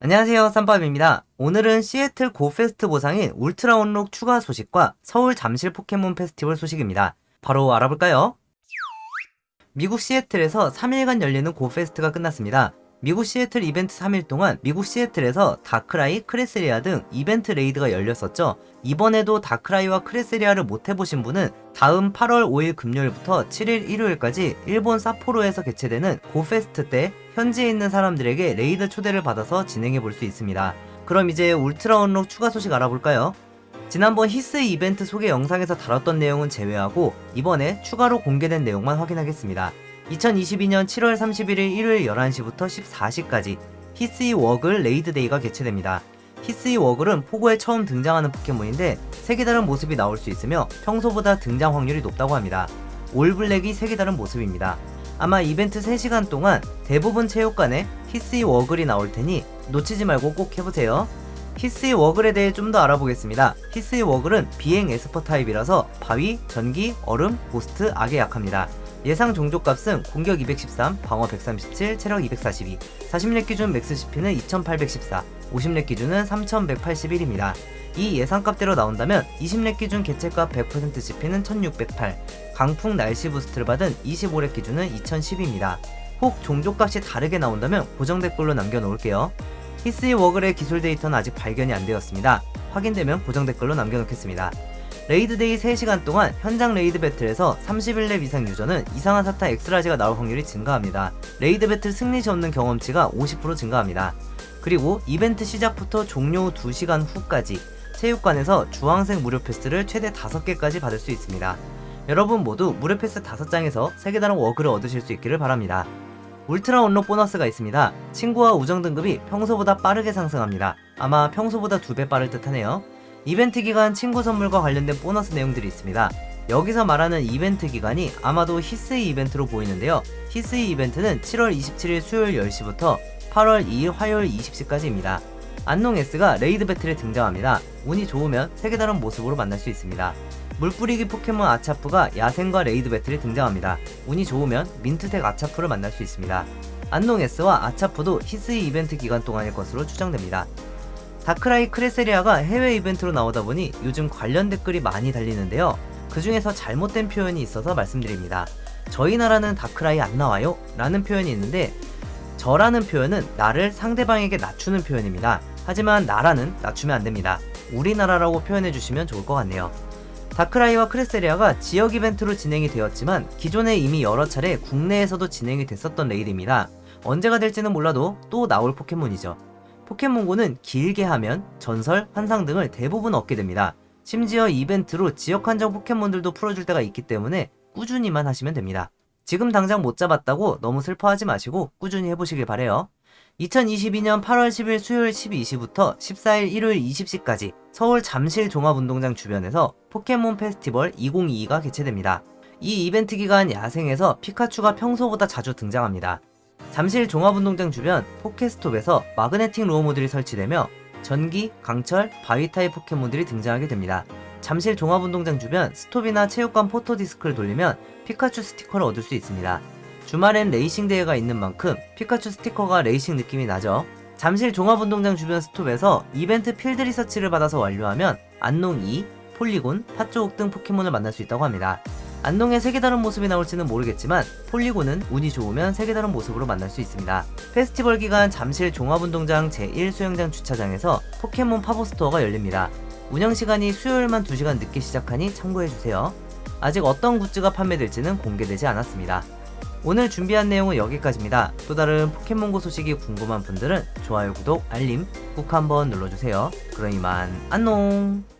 안녕하세요 쌈밥입니다. 오늘은 시애틀 고페스트 보상인 울트라 온록 추가 소식과 서울 잠실 포켓몬 페스티벌 소식입니다. 바로 알아볼까요? 미국 시애틀에서 3일간 열리는 고페스트가 끝났습니다 미국 시애틀 이벤트 3일 동안 미국 시애틀에서 다크라이, 크레세리아 등 이벤트 레이드가 열렸었죠. 이번에도 다크라이와 크레세리아를 못 해보신 분은 다음 8월 5일 금요일부터 7일 일요일까지 일본 사포로에서 개최되는 고페스트 때 현지에 있는 사람들에게 레이드 초대를 받아서 진행해 볼 수 있습니다. 그럼 이제 울트라 언록 추가 소식 알아볼까요? 지난번 히스 이벤트 소개 영상에서 다뤘던 내용은 제외하고 이번에 추가로 공개된 내용만 확인하겠습니다. 2022년 7월 31일 일요일 11시부터 14시까지 히스이 워글 레이드데이가 개최됩니다. 히스이 워글은 포고에 처음 등장하는 포켓몬인데 색이 다른 모습이 나올 수 있으며 평소보다 등장 확률이 높다고 합니다. 올블랙이 색이 다른 모습입니다. 아마 이벤트 3시간 동안 대부분 체육관에 히스이 워글이 나올 테니 놓치지 말고 꼭 해보세요. 히스이 워글에 대해 좀 더 알아보겠습니다. 히스이 워글은 비행 에스퍼 타입이라서 바위, 전기, 얼음, 고스트, 악에 약합니다. 예상 종족값은 공격 213, 방어 137, 체력 242, 40렙 기준 맥스 CP는 2814, 50렙 기준은 3181입니다. 이 예상값대로 나온다면 20렙 기준 개체값 100% CP는 1608, 강풍 날씨 부스트를 받은 25렙 기준은 2010입니다. 혹 종족값이 다르게 나온다면 고정 댓글로 남겨놓을게요. 히스이 워글의 기술 데이터는 아직 발견이 안 되었습니다. 확인되면 고정 댓글로 남겨놓겠습니다. 레이드데이 3시간 동안 현장 레이드 배틀에서 31렙 이상 유저는 이상한 사타 엑스라지가 나올 확률이 증가합니다. 레이드 배틀 승리 시 얻는 경험치가 50% 증가합니다. 그리고 이벤트 시작부터 종료 후 2시간 후까지 체육관에서 주황색 무료 패스를 최대 5개까지 받을 수 있습니다. 여러분 모두 무료 패스 5장에서 3개 다른 워그를 얻으실 수 있기를 바랍니다. 울트라 온록 보너스가 있습니다. 친구와 우정 등급이 평소보다 빠르게 상승합니다. 아마 평소보다 2배 빠를 듯 하네요. 이벤트 기간 친구 선물과 관련된 보너스 내용들이 있습니다. 여기서 말하는 이벤트 기간이 아마도 히스이 이벤트로 보이는데요. 히스이 이벤트는 7월 27일 수요일 10시부터 8월 2일 화요일 20시까지입니다. 안농 S가 레이드 배틀에 등장합니다. 운이 좋으면 색이 다른 모습으로 만날 수 있습니다. 물뿌리기 포켓몬 아차프가 야생과 레이드 배틀에 등장합니다. 운이 좋으면 민트색 아차프를 만날 수 있습니다. 안농 S와 아차프도 히스이 이벤트 기간 동안일 것으로 추정됩니다. 다크라이 크레세리아가 해외 이벤트로 나오다 보니 요즘 관련 댓글이 많이 달리는데요. 그 중에서 잘못된 표현이 있어서 말씀드립니다. 저희 나라는 다크라이 안 나와요? 라는 표현이 있는데 저라는 표현은 나를 상대방에게 낮추는 표현입니다. 하지만 나라는 낮추면 안 됩니다. 우리나라라고 표현해 주시면 좋을 것 같네요. 다크라이와 크레세리아가 지역 이벤트로 진행이 되었지만 기존에 이미 여러 차례 국내에서도 진행이 됐었던 레이드입니다. 언제가 될지는 몰라도 또 나올 포켓몬이죠. 포켓몬고는 길게 하면 전설, 환상 등을 대부분 얻게 됩니다. 심지어 이벤트로 지역 한정 포켓몬들도 풀어줄 때가 있기 때문에 꾸준히만 하시면 됩니다. 지금 당장 못 잡았다고 너무 슬퍼하지 마시고 꾸준히 해보시길 바래요. 2022년 8월 10일 수요일 12시부터 14일 일요일 20시까지 서울 잠실 종합운동장 주변에서 포켓몬 페스티벌 2022가 개최됩니다. 이 이벤트 기간 야생에서 피카츄가 평소보다 자주 등장합니다. 잠실 종합운동장 주변 포켓스톱에서 마그네틱 로어모들이 설치되며 전기, 강철, 바위 타입 포켓몬들이 등장하게 됩니다. 잠실 종합운동장 주변 스톱이나 체육관 포토 디스크를 돌리면 피카츄 스티커를 얻을 수 있습니다. 주말엔 레이싱 대회가 있는 만큼 피카츄 스티커가 레이싱 느낌이 나죠. 잠실 종합운동장 주변 스톱에서 이벤트 필드 리서치를 받아서 완료하면 안농 2, 폴리곤, 팥조옥 등 포켓몬을 만날 수 있다고 합니다. 안농의 색이 다른 모습이 나올지는 모르겠지만 폴리곤은 운이 좋으면 색이 다른 모습으로 만날 수 있습니다. 페스티벌 기간 잠실 종합운동장 제1 수영장 주차장에서 포켓몬 파보스토어가 열립니다. 운영 시간이 수요일만 2시간 늦게 시작하니 참고해주세요. 아직 어떤 굿즈가 판매될지는 공개되지 않았습니다. 오늘 준비한 내용은 여기까지입니다. 또 다른 포켓몬고 소식이 궁금한 분들은 좋아요, 구독, 알림 꾹 한번 눌러주세요. 그럼 이만 안녕!